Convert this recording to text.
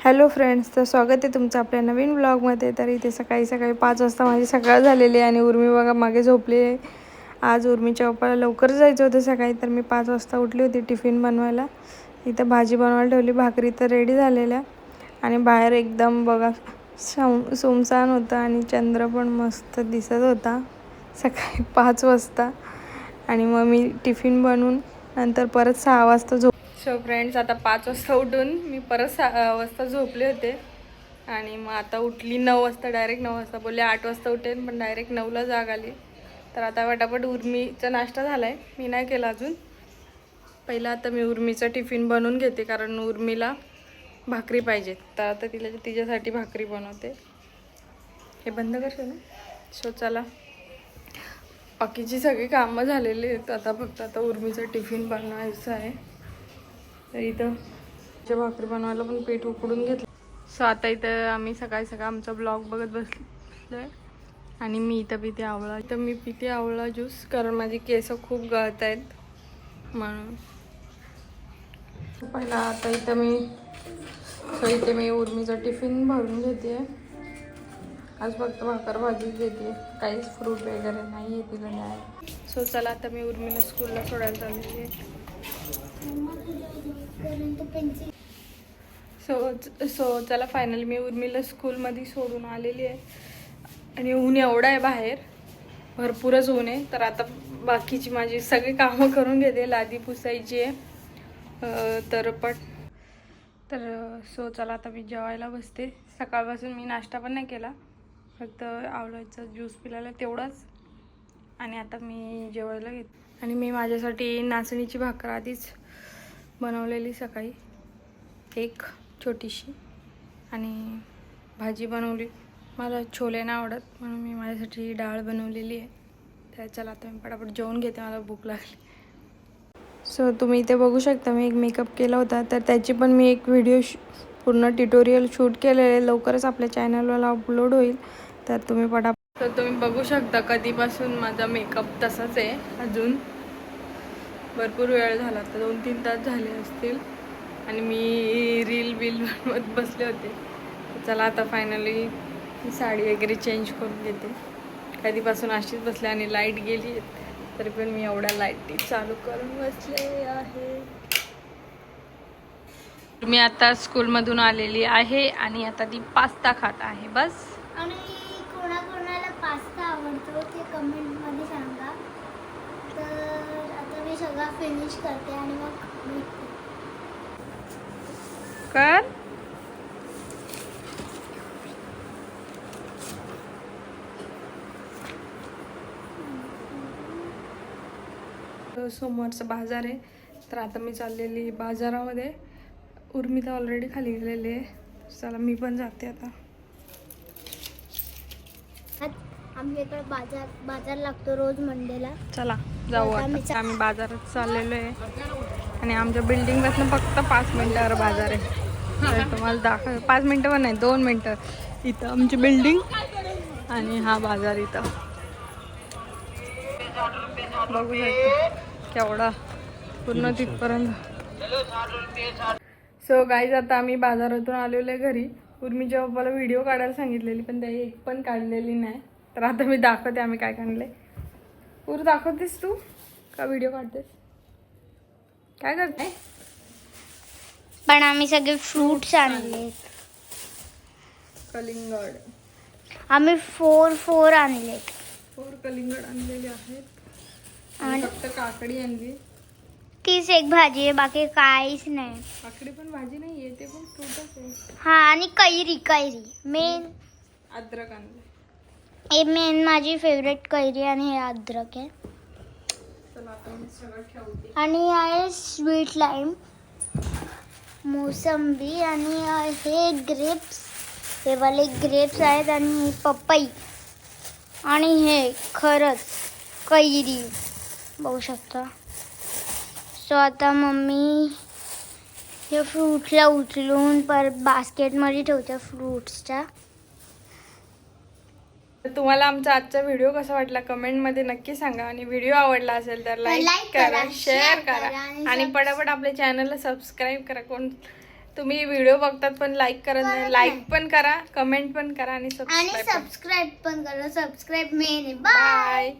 Hello friends तर स्वागत आहे तुमचं आपल्या नवीन ब्लॉगमध्ये तर इथे सकाळी सकाळी पाच वाजता माझी सकाळ झालेली आहे आणि उर्मी बघा मागे झोपली आहे. आज उर्मीच्या पप्पाला लवकर जायचं होतं सकाळी तर मी पाच वाजता उठली होती टिफिन बनवायला. इथं भाजी बनवायला ठेवली भाकरी तर रेडी झालेल्या. आणि बाहेर एकदम बघा सम सुमसान होतं आणि चंद्र पण मस्त दिसत होता. सकाळी पाच वाजता. आणि मग मी टिफिन बनवून नंतर परत सहा वाजता झोप सो फ्रेंड्स आता पाच वाजता उठून मी परत सहा वाजता झोपले होते. आणि मग आता उठली नऊ वाजता डायरेक्ट नऊ वाजता. बोलले आठ वाजता उठेन पण डायरेक्ट नऊला जाग आली. तर आता पटापट उर्मीचा नाश्ता झाला आहे मी नाही केला अजून. पहिला आता मी उर्मीचा टिफिन बनवून घेते कारण उर्मीला भाकरी पाहिजे तर आता तिला तिच्यासाठी भाकरी बनवते. हे बंद करते ना? सो चला. बाकीची सगळी कामं झालेली आहेत. आता फक्त आता उर्मीचं टिफिन बनवायचं आहे. तर इथं भाकरी बनवायला पण पीठ उकडून घेतलं. सो आता इथं आम्ही सकाळी सकाळी आमचा ब्लॉग बघत बसलो बसलोय. आणि मी इथं पिते आवळा. इथं मी पिते आवळा ज्यूस कारण माझे केस खूप गळत आहेत. म्हणून. पहिला आता इथं मी सो इथे मी उर्मीचं टिफिन भरून घेते. आज फक्त भाकर भाजीच देते. काहीच फ्रूट वगैरे नाही आहे तिला नाही. सो चला आता मी उर्मीला स्कूलला सोडायला चाललेली आहे. सो सो चला फायनली मी उर्मीला स्कूलमध्ये सोडून आलेली आहे. आणि ऊन एवढं आहे बाहेर. भरपूरच ऊन आहे. तर आता बाकीची माझी सगळी कामं करून घेते. लादी पुसायची आहे. तर पण. तर सो चला आता मी जेवायला बसते. सकाळपासून मी नाश्ता पण नाही केला. फक्त आवळ्याचा ज्यूस पिलाला तेवढाच. आणि आता मी जेवायला घेते. आणि मी माझ्यासाठी नाचणीची भाकर आधीच बनवलेली सकाळी एक छोटीशी आणि भाजी बनवली. मला छोले नाही आवडत म्हणून मी माझ्यासाठी डाळ बनवलेली आहे. तर चला आता मी पटापट जेवून घेते मला भूक लागली. सो तुम्ही इथे बघू शकता मी एक मेकअप केला होता. तर त्याची पण मी एक व्हिडिओ शू पूर्ण ट्युटोरियल शूट केलेले. लवकरच आपल्या चॅनलवर अपलोड होईल. तर तुम्ही पटापट तर तुम्ही बघू शकता कधीपासून माझा मेकअप तसाच आहे अजून. भरपूर वेळ झाला. तर दोन तीन तास झाले असतील. आणि मी रील बिल बनवत बसले होते. चला आता फायनली साडी वगैरे चेंज करून घेते. कधीपासून अशीच बसले आणि लाइट गेली तरी पण मी एवढ्या लाईटी चालू करून बसले आहे. मी आता स्कूलमधून आलेली आहे आणि आता ती पास्ता खात आहे. बस. आणि कोणाकोणाला पास्ता आवडतो ते कमेंटमध्ये सांगा. सगळा फिनिश करते आणि मग. कर. सोमवारचा बाजार आहे. तर आता मी चाललेली बाजारामध्ये. उर्मी तर ऑलरेडी खाली गेलेली आहे. चला मी पण जाते आत- आमच्या इकडे बाजार बाजार लागतो रोज मंडेला. चला जाऊ आता आम्ही बाजारात चाललेलो आहे. आणि आमच्या बिल्डिंगपासून फक्त पाच मिनिटावर बाजार आहे. तुम्हाला दाखव पाच मिनिटं पण नाही दोन मिनिटं. इथं आमची बिल्डिंग आणि हा बाजार इथं. बघू केवढा पूर्ण तिथपर्यंत. सो गाईज आता आम्ही बाजारातून आलेलो आहे घरी. उर्मीच्या पप्पाला व्हिडिओ काढायला सांगितलेली पण त्याही एक पण काढलेली नाही. तर आता मी दाखवते आम्ही काय काढले पूर दाखवतेस तू? का व्हिडिओ काढतेस? काय करते पण आम्ही सगळे फ्रुट्स आणले कलिंगड. आम्ही फोर फोर आणले फोर कलिंगड आणलेले आहेत. आणि फक्त काकडी आणली. तीच एक भाजी आहे बाकी काहीच नाही. काकडी पण भाजी नाही आहे ते पण फ्रूटच आहे. हा आणि कैरी कैरी. मेन अद्रक आणले. हे मेन माझी फेवरेट कैरी आणि हे अद्रक आहे. आणि आहे स्वीट लाईम मोसंबी आणि हे ग्रेप्स हे वाले ग्रेप्स आहेत आणि पपई. आणि हे खरंच कैरी. बघू शकता. सो आता मम्मी हे फ्रूटला उचलून परत बास्केटमध्ये ठेवते फ्रूट्सच्या तर तुम्हाला आमचा आजचा व्हिडिओ कसा वाटला कमेंटमध्ये नक्की सांगा. आणि व्हिडिओ आवडला असेल तर लाईक करा शेअर करा. आणि पटापट आपल्या चॅनलला सबस्क्राईब करा. कोण तुम्ही व्हिडिओ बघतात पण लाईक करत नाही. लाईक. पण करा कमेंट पण करा आणि सबस्क्राईब पण करा. Subscribe main bye